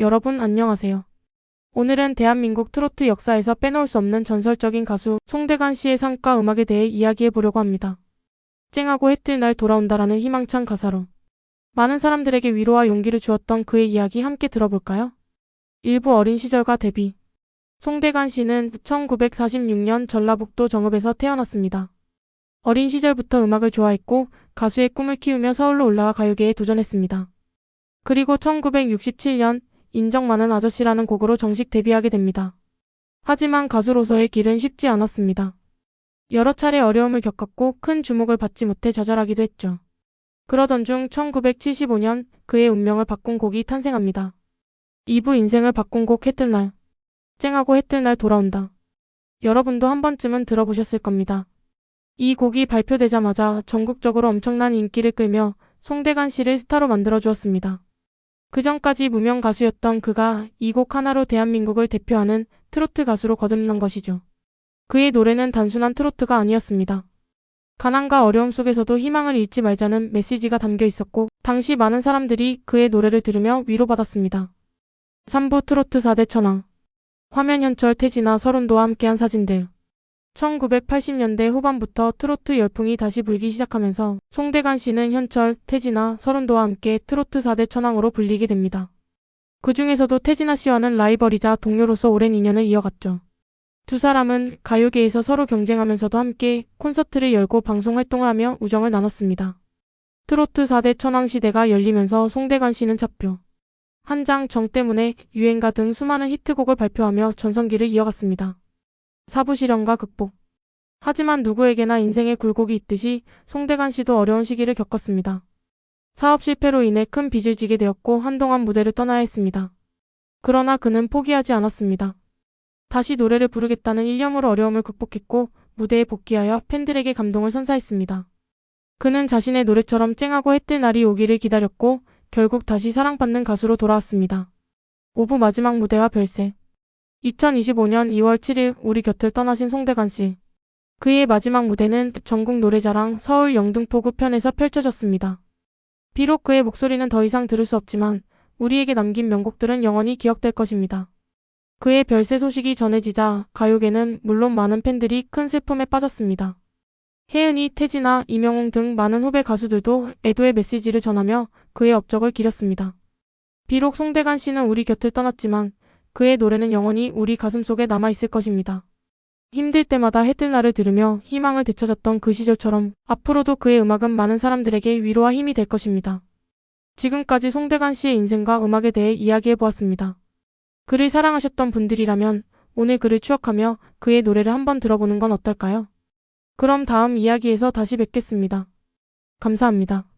여러분 안녕하세요. 오늘은 대한민국 트로트 역사에서 빼놓을 수 없는 전설적인 가수 송대관 씨의 삶과 음악에 대해 이야기해 보려고 합니다. 쨍하고 해뜰 날 돌아온다라는 희망찬 가사로 많은 사람들에게 위로와 용기를 주었던 그의 이야기 함께 들어볼까요? 일부 어린 시절과 데뷔 송대관 씨는 1946년 전라북도 정읍에서 태어났습니다. 어린 시절부터 음악을 좋아했고 가수의 꿈을 키우며 서울로 올라와 가요계에 도전했습니다. 그리고 1967년 인정 많은 아저씨라는 곡으로 정식 데뷔하게 됩니다. 하지만 가수로서의 길은 쉽지 않았습니다. 여러 차례 어려움을 겪었고 큰 주목을 받지 못해 좌절하기도 했죠. 그러던 중 1975년 그의 운명을 바꾼 곡이 탄생합니다. 2부 인생을 바꾼 곡 해뜰 날. 쨍하고 해뜰 날 돌아온다. 여러분도 한 번쯤은 들어보셨을 겁니다. 이 곡이 발표되자마자 전국적으로 엄청난 인기를 끌며 송대관 씨를 스타로 만들어 주었습니다. 그 전까지 무명 가수였던 그가 이 곡 하나로 대한민국을 대표하는 트로트 가수로 거듭난 것이죠. 그의 노래는 단순한 트로트가 아니었습니다. 가난과 어려움 속에서도 희망을 잃지 말자는 메시지가 담겨 있었고, 당시 많은 사람들이 그의 노래를 들으며 위로받았습니다. 3부 트로트 4대 천왕. 화면 현철 태진아 서른도와 함께한 사진들. 1980년대 후반부터 트로트 열풍이 다시 불기 시작하면서 송대관 씨는 현철, 태진아, 서른도와 함께 트로트 4대 천왕으로 불리게 됩니다. 그 중에서도 태진아 씨와는 라이벌이자 동료로서 오랜 인연을 이어갔죠. 두 사람은 가요계에서 서로 경쟁하면서도 함께 콘서트를 열고 방송 활동을 하며 우정을 나눴습니다. 트로트 4대 천왕 시대가 열리면서 송대관 씨는 차표, 한장 정 때문에 유행가 등 수많은 히트곡을 발표하며 전성기를 이어갔습니다. 사부 실현과 극복. 하지만 누구에게나 인생의 굴곡이 있듯이 송대관 씨도 어려운 시기를 겪었습니다. 사업 실패로 인해 큰 빚을 지게 되었고 한동안 무대를 떠나야 했습니다. 그러나 그는 포기하지 않았습니다. 다시 노래를 부르겠다는 일념으로 어려움을 극복했고 무대에 복귀하여 팬들에게 감동을 선사했습니다. 그는 자신의 노래처럼 쨍하고 해뜰 날이 오기를 기다렸고 결국 다시 사랑받는 가수로 돌아왔습니다. 5부 마지막 무대와 별세 2025년 2월 7일 우리 곁을 떠나신 송대관 씨. 그의 마지막 무대는 전국 노래자랑 서울 영등포구 편에서 펼쳐졌습니다. 비록 그의 목소리는 더 이상 들을 수 없지만 우리에게 남긴 명곡들은 영원히 기억될 것입니다. 그의 별세 소식이 전해지자 가요계는 물론 많은 팬들이 큰 슬픔에 빠졌습니다. 혜은이, 태진아, 이명웅 등 많은 후배 가수들도 애도의 메시지를 전하며 그의 업적을 기렸습니다. 비록 송대관 씨는 우리 곁을 떠났지만 그의 노래는 영원히 우리 가슴 속에 남아있을 것입니다. 힘들 때마다 해뜰 날을 들으며 희망을 되찾았던 그 시절처럼 앞으로도 그의 음악은 많은 사람들에게 위로와 힘이 될 것입니다. 지금까지 송대관 씨의 인생과 음악에 대해 이야기해 보았습니다. 그를 사랑하셨던 분들이라면 오늘 그를 추억하며 그의 노래를 한번 들어보는 건 어떨까요? 그럼 다음 이야기에서 다시 뵙겠습니다. 감사합니다.